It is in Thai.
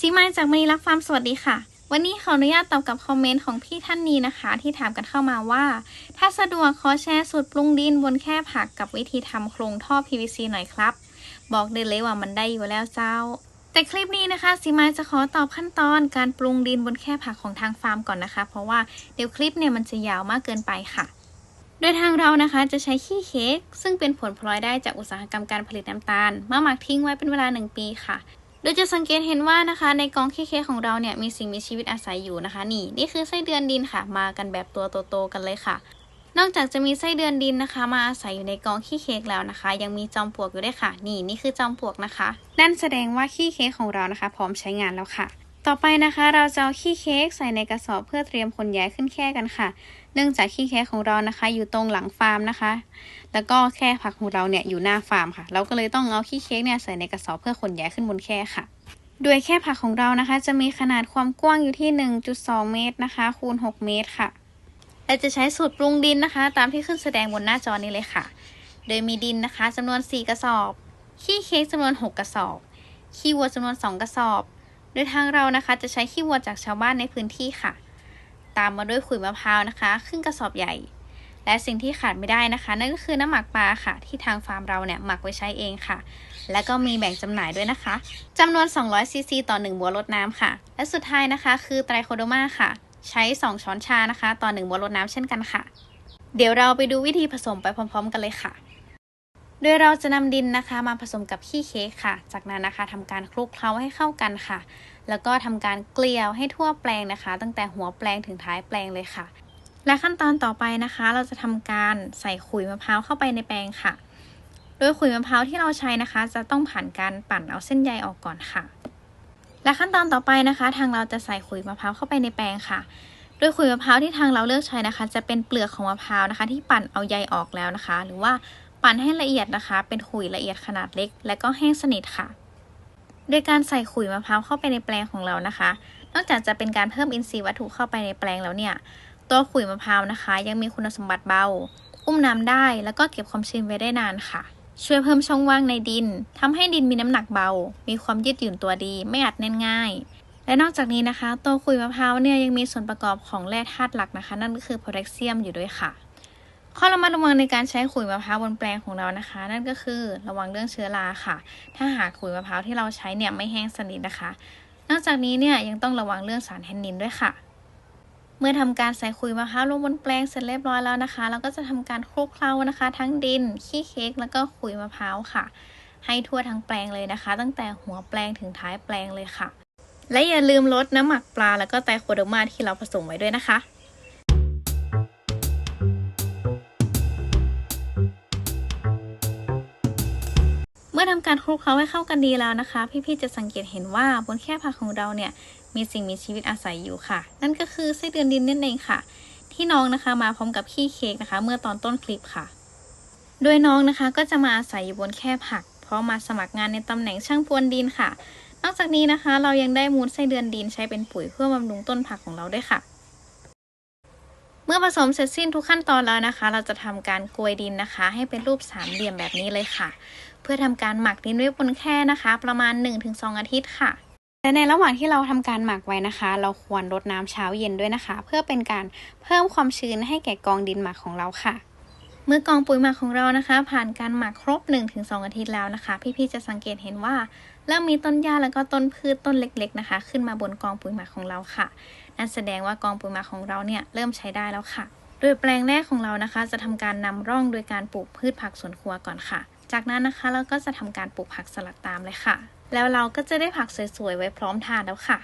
ซีมายจากมณีรักฟาร์มสวัสดีค่ะ วันนี้ขออนุญาตตอบกับคอมเมนต์ของพี่ท่านนี้นะคะ ที่ถามกันเข้ามาว่า ถ้าสะดวกขอแชร์สูตรปรุงดินบนแค่ผักกับวิธีทำโครงท่อ PVC หน่อยครับ บอกได้เลยว่ามันได้อยู่แล้วเจ้า แต่คลิปนี้นะคะซีมายจะขอตอบขั้นตอนการปรุงดินบนแค่ผักของทางฟาร์มก่อนนะคะ เพราะว่าเดี๋ยวคลิปเนี่ยมันจะยาวมากเกินไปค่ะ โดยทางเรานะคะจะใช้ขี้เค้กซึ่งเป็นผลพลอยได้จากอุตสาหกรรมการผลิตน้ำตาลมาหมักทิ้งไว้เป็นเวลา 1 ปีค่ะ ดยจะสังเกตเห็นว่านะคะ ในกองขี้เคของเราเนี่ยมีสิ่งมีชีวิตอาศัยอยู่นะคะ นี่นี่คือไส้เดือนดินค่ะ มากันแบบตัวโตๆกันเลยค่ะ นอกจากจะมีไส้เดือนดินนะคะ มาอาศัยอยู่ในกองขี้เค้กแล้วนะคะ ยังมีจอมปลวกอยู่ด้วยค่ะ นี่นี่คือจอมปลวกนะคะ นั่นแสดงว่าขี้เค้กของเรานะคะ พร้อมใช้งานแล้วค่ะ ต่อไปนะคะเราจะเอาขี้เค้กใส่ในกระสอบเพื่อเตรียมขนย้ายขึ้นแค่กันค่ะ เนื่องจากขี้เค้กของเรานะคะ อยู่ตรงหลังฟาร์มนะคะ แล้วก็แค่ผักของเราเนี่ยอยู่หน้าฟาร์มค่ะ เราก็เลยต้องเอาขี้เค้กเนี่ยใส่ในกระสอบเพื่อขนย้ายขึ้นบนแค่ค่ะ โดยแค่ผักของเรานะคะ จะมีขนาดความกว้างอยู่ที่ 1.2 เมตรนะคะ คูณ 6 เมตรค่ะและจะใช้สูตรปรุงดินนะคะ ตามที่ขึ้นแสดงบนหน้าจอนี้เลยค่ะ โดยมีดินนะคะจำนวน 4 กระสอบ ขี้เค้กจำนวน 6 กระสอบ ขี้วัวจำนวน 2 กระสอบ โดยทางเรานะคะจะใช้ขี้วัวจากชาวบ้านในพื้นที่ค่ะ ตามมาด้วยขุยมะพร้าวนะคะครึ่งกระสอบใหญ่ และสิ่งที่ขาดไม่ได้นะคะ นั่นก็คือน้ำหมักปลาค่ะ ที่ทางฟาร์มเราเนี่ยหมักไว้ใช้เองค่ะ และก็มีแบ่งจำหน่ายด้วยนะคะจำนวน200ซีซีต่อ 1 บัวรดน้ำค่ะ และสุดท้ายนะคะ คือไตรโคโดมาค่ะ ใช้ 2 ช้อนชานะคะ ต่อ 1 บัวรดน้ำเช่นกันค่ะ เดี๋ยวเราไปดูวิธีผสมไปพร้อม ๆ กันเลยค่ะ โดยเราจะนำดินนะคะมาผสมกับขี้เค้กค่ะ จากนั้นนะคะทำการคลุกเคล้าให้เข้ากันค่ะ แล้วก็ทำการเกลี่ยให้ทั่วแปลงนะคะ ตั้งแต่หัวแปลงถึงท้ายแปลงเลยค่ะ และขั้นตอนต่อไปนะคะ เราจะทำการใส่ขุยมะพร้าวเข้าไปในแปลงค่ะ โดยขุยมะพร้าวที่เราใช้นะคะ จะต้องผ่านการปั่นเอาเส้นใยออกก่อนค่ะ และขั้นตอนต่อไปนะคะ ทางเราจะใส่ขุยมะพร้าวเข้าไปในแปลงค่ะโดยขุยมะพร้าวที่ทางเราเลือกใช้นะคะ จะเป็นเปลือกของมะพร้าวนะคะ ที่ปั่นเอาใยออกแล้วนะคะ หรือว่า ปั่นให้ละเอียดนะคะ เป็นขุยละเอียดขนาดเล็ก และก็แห้งสนิทค่ะ โดยการใส่ขุยมะพร้าวเข้าไปในแปลงของเรานะคะ นอกจากจะเป็นการเพิ่มอินทรีย์วัตถุเข้าไปในแปลงแล้วเนี่ย ตัวขุยมะพร้าวนะคะ ยังมีคุณสมบัติเบา อุ้มน้ำได้แล้วก็เก็บความชื้นไว้ได้นานค่ะ ช่วยเพิ่มช่องว่างในดินทำให้ดินมีน้ำหนักเบา มีความยืดหยุ่นตัวดี ไม่อัดแน่นง่ายและนอกจากนี้นะคะ ตัวขุยมะพร้าวเนี่ยยังมีส่วนประกอบของแร่ธาตุหลักนะคะ นั่นก็คือโพแทสเซียมอยู่ด้วยค่ะ ข้อระมัดระวังในการใช้ขุยมะพร้าวบนแปลงของเรานะคะ นั่นก็คือระวังเรื่องเชื้อราค่ะ ถ้าหากขุยมะพร้าวที่เราใช้เนี่ยไม่แห้งสนิทนะคะ นอกจากนี้เนี่ยยังต้องระวังเรื่องสารแทนนินด้วยค่ะ เมื่อทำการใส่ขุยมะพร้าวลงบนแปลงเสร็จเรียบร้อยแล้วนะคะ เราก็จะทำการคลุกเคล้านะคะ ทั้งดินขี้เค้กแล้วก็ขุยมะพร้าวค่ะ ให้ทั่วทั้งแปลงเลยนะคะ ตั้งแต่หัวแปลงถึงท้ายแปลงเลยค่ะ และอย่าลืมลดน้ำหมักปลาแล้วก็ไตโคโดมาที่เราผสมไว้ด้วยนะคะ มื่อทำการคลุกเคล้าให้เข้ากันดีแล้วนะคะ พี่ๆจะสังเกตเห็นว่าบนแค่ผักของเราเนี่ยมีสิ่งมีชีวิตอาศัยอยู่ค่ะ นั่นก็คือไส้เดือนดินนั่นเองค่ะ ที่น้องนะคะมาพร้อมกับขี้เค้กนะคะ เมื่อตอนต้นคลิปค่ะ โดยน้องนะคะก็จะมาอาศัยอยู่บนแค่ผัก เพราะมาสมัครงานในตำแหน่งช่างพวนดินค่ะ นอกจากนี้นะคะ เรายังได้มูลไส้เดือนดินใช้เป็นปุ๋ยเพื่อบำรุงต้นผักของเราด้วยค่ะ เมื่อผสมเสร็จสิ้นทุกขั้นตอนแล้วนะคะ เราจะทำการกลวยดินนะคะ ให้เป็นรูปสามเหลี่ยมแบบนี้เลยค่ะ เพื่อทำการหมักดินไว้บนแค่นะคะ ประมาณ 1-2 อาทิตย์ค่ะและในระหว่างที่เราทำการหมักไว้นะคะ เราควรรดน้ำเช้าเย็นด้วยนะคะ เพื่อเป็นการเพิ่มความชื้นให้แก่กองดินหมักของเราค่ะ เมื่อกองปุ๋ยหมักของเรานะคะ ผ่านการหมักครบ 1-2 อาทิตย์แล้วนะคะ พี่ๆจะสังเกตเห็นว่าเริ่มมีต้นหญ้าแล้วก็ต้นพืชต้นเล็ก ๆนะคะ ขึ้นมาบนกองปุ๋ยหมักของเราค่ะ นั่นแสดงว่ากองปุ๋ยหมักของเราเนี่ยเริ่มใช้ได้แล้วค่ะ โดยแปลงแรกของเรานะคะ จะทำการนำร่องโดยการปลูกพืชผักสวนครัวก่อนค่ะ จากนั้นนะคะเราก็จะทำการปลูกผักสลัดตามเลยค่ะ แล้วเราก็จะได้ผักสวยๆไว้พร้อมทานแล้วค่ะ